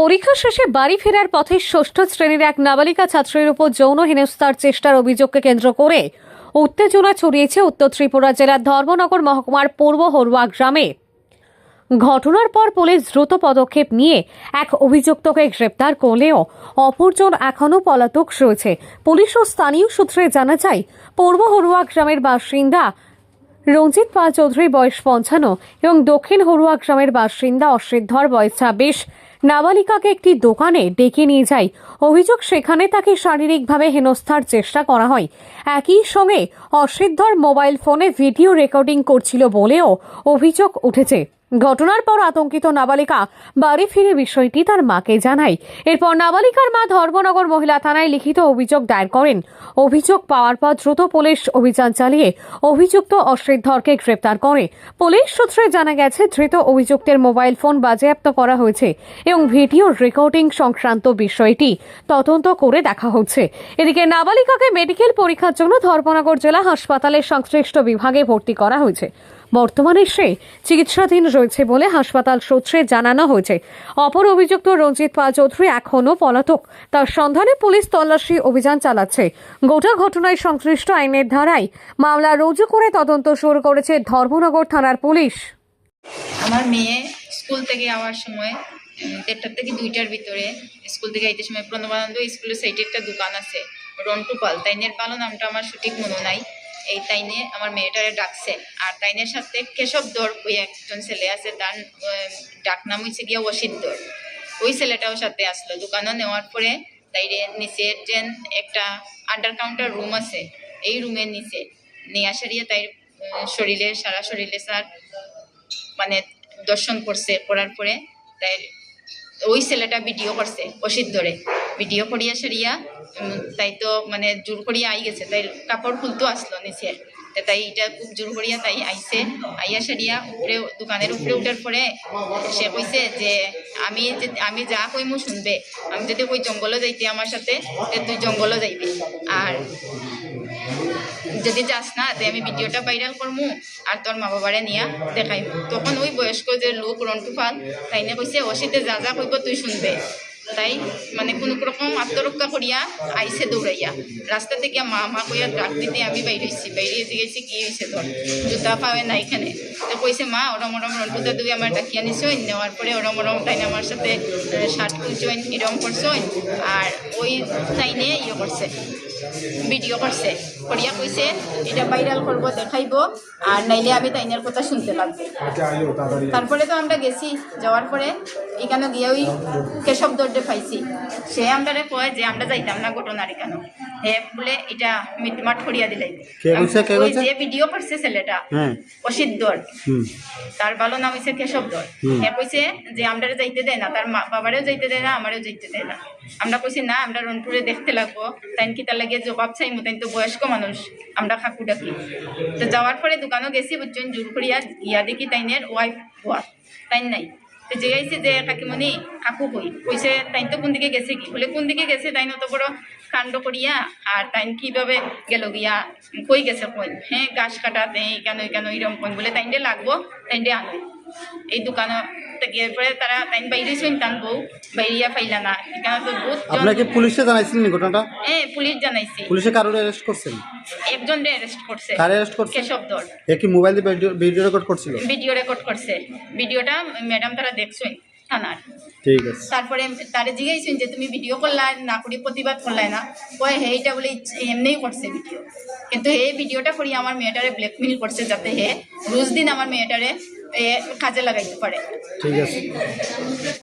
পরীক্ষা শেষে বাড়ি ফেরার পথে ষষ্ঠ শ্রেণির এক নাবালিকা ছাত্রীর উপর যৌন হেনস্থার চেষ্টার অভিযোগকে কেন্দ্র করে উত্তেজনা ছড়িয়েছে উত্তর ত্রিপুরা জেলার ধর্মনগর মহকুমার পূর্ব হরুয়া গ্রামে। ঘটনার পর পুলিশ দ্রুত পদক্ষেপ নিয়ে এক অভিযুক্তকে গ্রেপ্তার করলেও অপরজন এখনও পলাতক রয়েছে। পুলিশ ও স্থানীয় সূত্রে জানা যায়, পূর্ব হরুয়া গ্রামের বাসিন্দা রঞ্জিত পাল চৌধুরী বয়স পঞ্চান্ন এবং দক্ষিণ হরুয়া গ্রামের বাসিন্দা অশ্রিধর বয়স ছাব্বিশ। নাবালিকাকে একটি দোকানে ডেকে নিয়ে যায়। অভিযোগ সেখানে তাকে শারীরিকভাবে হেনস্থার চেষ্টা করা হয়। একই সঙ্গে অসিদ্ধর মোবাইল ফোনে ভিডিও রেকর্ডিং করছিল বলেও অভিযোগ উঠেছে। ঘটনার পর আতঙ্কিত নাবালিকা বাড়ি ফিরে বিষয়টি তার মাকে জানায়। এরপর নাবালিকার মা ধর্মনগর মহিলা থানায় লিখিত অভিযোগ দায়ের করেন। অভিযোগ পাওয়ার পর দ্রুত পুলিশ অভিযান চালিয়ে অভিযুক্ত অশ্রিধরকে গ্রেপ্তার করে। পুলিশ সূত্রে জানা গেছে, ধৃত অভিযুক্তের মোবাইল ফোন বাজেয়াপ্ত করা হয়েছে এবং ভিডিও রেকর্ডিং সংক্রান্ত বিষয়টি তদন্ত করে দেখা হচ্ছে। এদিকে নাবালিকাকে মেডিকেল পরীক্ষার জন্য ধর্মনগর জেলা হাসপাতালের সংশ্লিষ্ট বিভাগে ভর্তি করা হয়েছে। বর্তমানে সে চিকিৎসাধীন রয়েছে বলে হাসপাতাল সূত্রে জানানো হয়েছে। অপর অভিযুক্ত রঞ্জিত পাল চৌধুরী এখনও পলাতক। তার সন্ধানে পুলিশ তল্লাশি অভিযান চালাচ্ছে। গোটা ঘটনায় সংশ্লিষ্ট আইনের ধারায় মামলা রুজু করে তদন্ত শুরু করেছে ধর্মনগর থানার পুলিশ। আমার মেয়ে স্কুল থেকে আওয়ার সময় দেড়টার থেকে দুইটার ভিতরে স্কুল থেকে আইতে সময় প্রণবানন্দ স্কুলের সাইডে একটা দোকান আছে, রন্টু পাল। তাইনের পালও নামটা আমার সঠিক মনে নাই। এই তাইনে আমার মেয়েটারে ডাকছে। আর তাইনের সাথে কেশব দর ওই একজন ছেলে আছে তার আহ, ডাক নাম হয়েছে গিয়া ওয়াসিদ দর। ওই ছেলেটাও সাথে আসলো। দোকানও নেওয়ার পরে তাইরে নিচের যে একটা আন্ডার কাউন্টার রুম আছে। এই রুমের নিচে নিয়ে আসারিয়া তাই শরীরে সারা শরীরে স্যার মানে দর্শন করছে। করার পরে তাই ওই ছেলেটা ভিডিও করছে, অসিত ধরে। ভিডিও করিয়া সারিয়া তাই তো মানে জোর করিয়া আই গেছে, তাই কাপড় খুলতো আসলো নিচে। তাই এটা খুব জোর করিয়া তাই আইছে। আইয়া সারিয়া উপরে, দোকানের উপরে উঠার পরে সে কইছে যে, আমি আমি যা কইমু শুনবে। আমি যদি কই জঙ্গলে যাইতে আমার সাথে তুই জঙ্গলে যাইবি। আর যদি যাস না, তে আমি ভিডিওটা ভাইরাল করব আর তোর মা বাবারে নিয়ে দেখাইব তখন ওই বয়স্ক যে লোক রন্টু ফাল তাই না কইছে, অসিতে যা যা কইব তুই শুনবে। তাই মানে কোনো রকম আত্মরক্ষা করিয়া আইসে দৌড়াইয়া। রাস্তা থেকে মা মা কইয়া ডাক দিতে আমি বাইরে হয়েছি বাইরে গেছি কি হয়েছে তোর? জুতা পাওয়ে না এখানে। তো কইছে মা ওরম ওরম রন্টুদা দুই আমার ডাকিয়া নিছই নেওয়ার পরে ওরম ওরম তাইনে আমার সাথে শার্ট খুলছইন এরম করছইন। আর ওই তাইনে ইয়ে করছে ভিডিও করছে। করিয়া কইছে এটা ভাইরাল করব দেখাইব। আর নাইলে আমি তাইনের কথা শুনতে লাগবে তারপরে তো আমরা গেছি যাওয়ার পরে এখানে গিয়ে ওই কেশব দর্ডে পাইছি। সে আমরা কয় যে আমরা যাইতাম না ঘটনার এখানে। হে বলে এটা মিটমাট করিয়া দিলাই। কে কইছে, কে ওই যে ভিডিও করছে ছেলেটা হ্যাঁ। অসিদ্ধর হুম। তার ভালো নাম হয়েছে কেশবদর হুম। হে কইছে যে আমরা যাইতে দেয় না তার বাবারেও যাইতে দেয় না আমারও যাইতে দেয় না। আমরা কইছি না আমরা রনপুরে দেখতে লাগবো। তাই কি তার লাগে জবাব চাইমু? তাই তো বয়স্ক মানুষ আমরা খাকু ডাকি। তো যাওয়ার পরে দোকানও গেছি বুঝছেন জোর করিয়া গিয়া দেখি তাইনের ওয়াইফ হওয়া তাই নাই। জিগাইছে যে কাকিমণি কাকু কই? কইছে তাই তো কোন দিকে গেছে কি? বলে, কোন দিকে গেছে? তাই অত বড় কাণ্ড করিয়া, আর তাই কীভাবে গেল গিয়া? কই গেছে কই হ্যাঁ গাছ কাটাতে কেন কেন এরকম কোন? বলে তাইন্ডে লাগবো তাইন্ডে আনো। এই দোকানে তারা তাইন বাইরে শুনতাম বউ বাইরিয়া পাইলা না। এখানে তো পুলিশে জানাইছিলেন ঘটনাটা? এ পুলিশ জানাইছি। পুলিশে কারোর অ্যারেস্ট করছেন? একজন অ্যারেস্ট করছে। কারে অ্যারেস্ট করছে? কেশব দর এ কি মোবাইল ভিডিও ভিডিও রেকর্ড করছিল? ভিডিও রেকর্ড করছে। ভিডিওটা ম্যাডাম তারা দেখছই থানার। ঠিক আছে। তারপরে তারে জিজ্ঞাসছেন যে তুমি ভিডিও করলা না করি প্রতিবাদ করলাই না? কয় হে এটা বলে এমনিই করছে ভিডিও কিন্তু হে ভিডিওটা করি আমার মেয়েটারে ব্ল্যাকমেল করছে যাতে হে রোজ দিন আমার মেয়েটারে কাজে লাগাইতে পারে। ঠিক আছে।